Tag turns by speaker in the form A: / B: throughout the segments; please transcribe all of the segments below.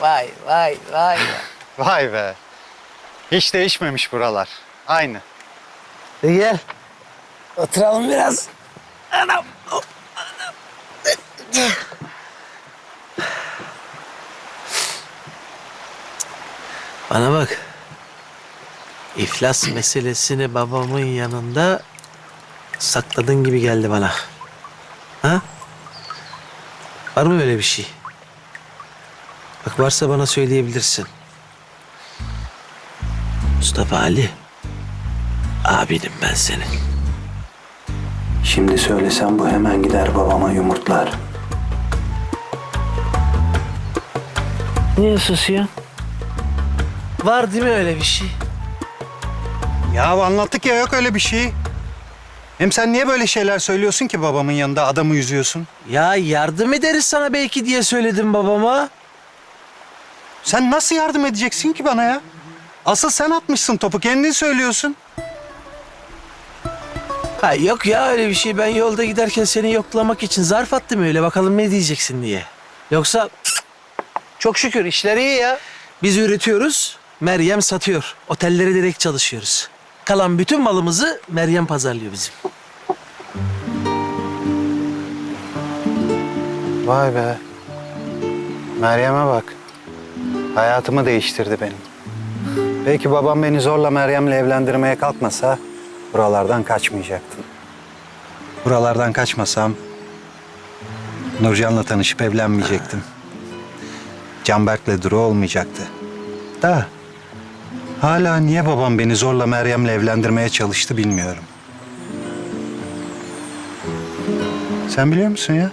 A: vay vay vay.
B: Vay be. Hiç değişmemiş buralar. Aynı.
A: E gel. Oturalım biraz. Anam. anam. Bana bak. İflas meselesini babamın yanında sakladığın gibi geldi bana. Ha? Var mı öyle bir şey? Bak varsa bana söyleyebilirsin. Mustafa Ali. Abinim ben senin.
C: Şimdi söylesem bu hemen gider babama yumurtlar.
A: Niye susuyorsun? Var değil mi öyle bir şey?
B: Ya anlattık ya yok öyle bir şey. Hem sen niye böyle şeyler söylüyorsun ki babamın yanında adamı yüzüyorsun?
A: Ya yardım ederiz sana belki diye söyledim babama.
B: Sen nasıl yardım edeceksin ki bana ya? Asıl sen atmışsın topu kendin söylüyorsun.
A: Ha yok ya öyle bir şey. Ben yolda giderken seni yoklamak için zarf attım öyle. Bakalım ne diyeceksin diye. Yoksa çok şükür işler iyi ya. Biz üretiyoruz, Meryem satıyor. Otellere direkt çalışıyoruz. Kalan bütün malımızı Meryem pazarlıyor bizim.
B: Vay be. Meryem'e bak. Hayatımı değiştirdi benim. Belki babam beni zorla Meryem'le evlendirmeye kalkmasa buralardan kaçmayacaktım. Buralardan kaçmasam Nurcan'la tanışıp evlenmeyecektim. Canberk'le Duru olmayacaktı. Da hala niye babam beni zorla Meryem'le evlendirmeye çalıştı bilmiyorum. Sen biliyor musun ya?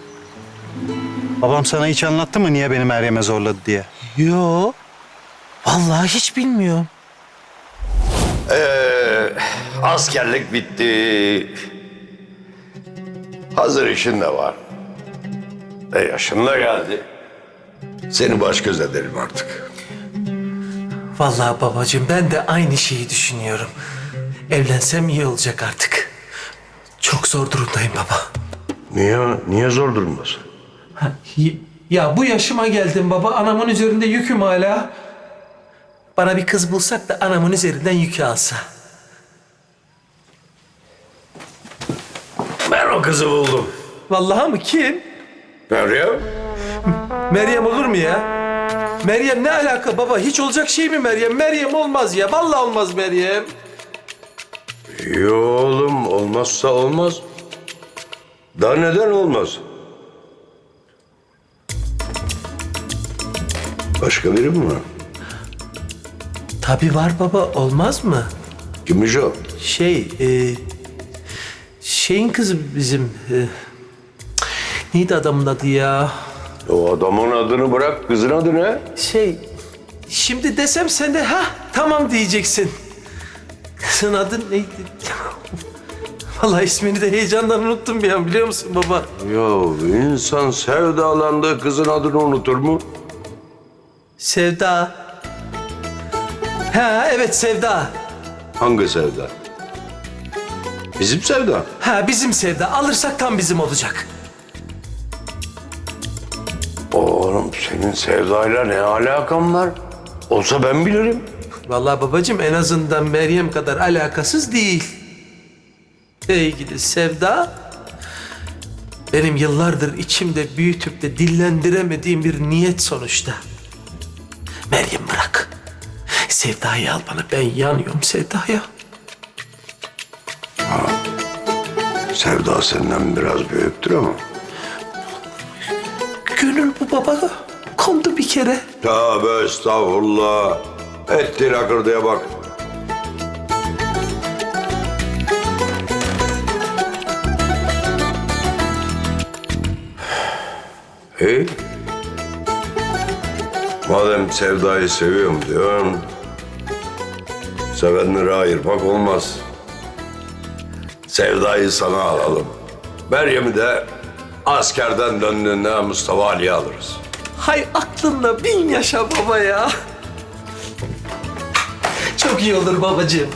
B: Babam sana hiç anlattı mı niye beni Meryem'e zorladı diye?
A: Yo. Vallahi hiç bilmiyorum.
D: Ee, askerlik bitti. Hazır işin de var. E yaşın da geldi. Seni baş göz edelim artık.
A: Vallahi babacığım ben de aynı şeyi düşünüyorum. Evlensem iyi olacak artık. Çok zor durumdayım baba.
D: Niye, niye zor durumdasın?
A: Y- Ya bu yaşıma geldim baba. Anamın üzerinde yüküm hala. Bana bir kız bulsak da anamın üzerinden yükü alsa.
D: Ben o kızı buldum.
A: Vallahi mı? Kim?
D: Meryem.
A: Meryem olur mu ya? Meryem ne alaka baba? Hiç olacak şey mi Meryem? Meryem olmaz ya. Vallahi olmaz Meryem.
D: Yo oğlum olmazsa olmaz. Daha neden olmaz? Başka biri mi var?
A: Tabii var baba. Olmaz mı?
D: Kimmiş o?
A: Şey, e, şeyin kızı bizim. E, neydi adamın adı ya?
D: O adamın adını bırak, kızın adı ne?
A: Şey, şimdi desem sen de ha tamam diyeceksin. Kızın adı neydi? Vallahi ismini de heyecandan unuttum bir an biliyor musun baba?
D: Ya insan sevdalandığı kızın adını unutur mu?
A: Sevda. Ha evet Sevda.
D: Hangi sevda? Bizim sevda.
A: Ha bizim Sevda. Alırsak tam bizim olacak.
D: Oğlum senin sevdayla ne alakan var? Olsa ben bilirim.
A: Vallahi babacığım en azından Meryem kadar alakasız değil. Ey gidi Sevda. Benim yıllardır içimde büyütüp de dillendiremediğim bir niyet sonuçta. Meryem bırak. Sevda'yı al bana. Ben yanıyorum Sevda'ya.
D: Sevda senden biraz büyüktür ama.
A: Gönül bu baba. Kondu bir kere.
D: Tövbe estağfurullah. Ettir akırdıya bak. Madem sevdayı seviyorum diyorsun, sevenleri ayırmak olmaz. Sevdayı sana alalım. Meryem'i de askerden döndüğünde Mustafa Ali'ye alırız.
A: Hay aklınla bin yaşa baba ya. Çok iyi olur babacığım.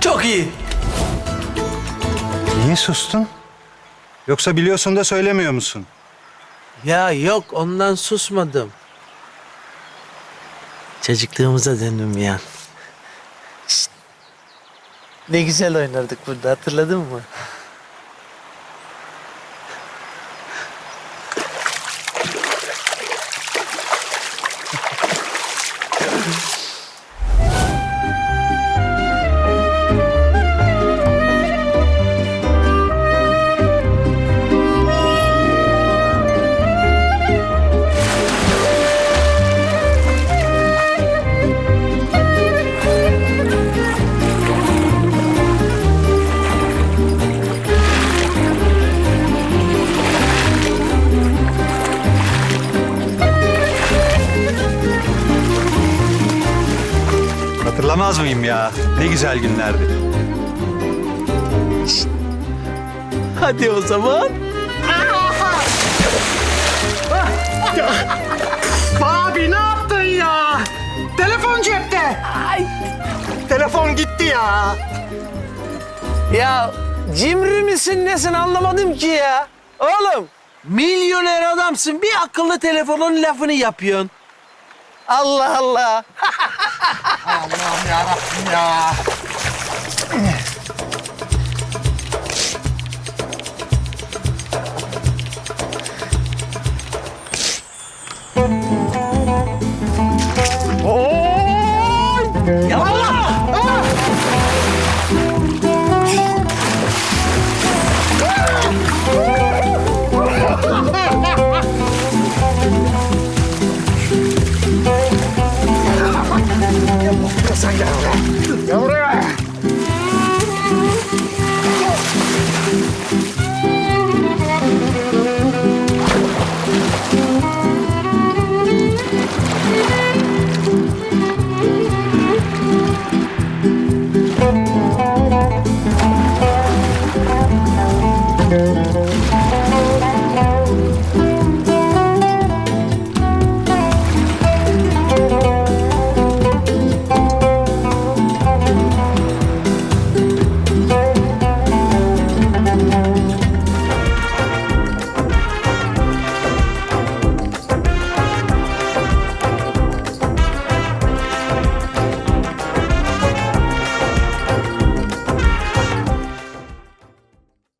A: Çok iyi.
B: Niye sustun? Yoksa biliyorsun da söylemiyor musun?
A: Ya yok ondan susmadım. Çocukluğumuza döndüm bir an. Ne güzel oynardık burada hatırladın mı?
E: Hatırlamaz mıyım ya? Ne güzel günlerdi.
A: Hadi o zaman.
B: Abi ne yaptın ya? Telefon cepte. Telefon gitti ya.
A: Ya cimri misin nesin anlamadım ki ya. Oğlum milyoner adamsın bir akıllı telefonun lafını yapıyorsun. Allah Allah.
B: Nó không ra. Sen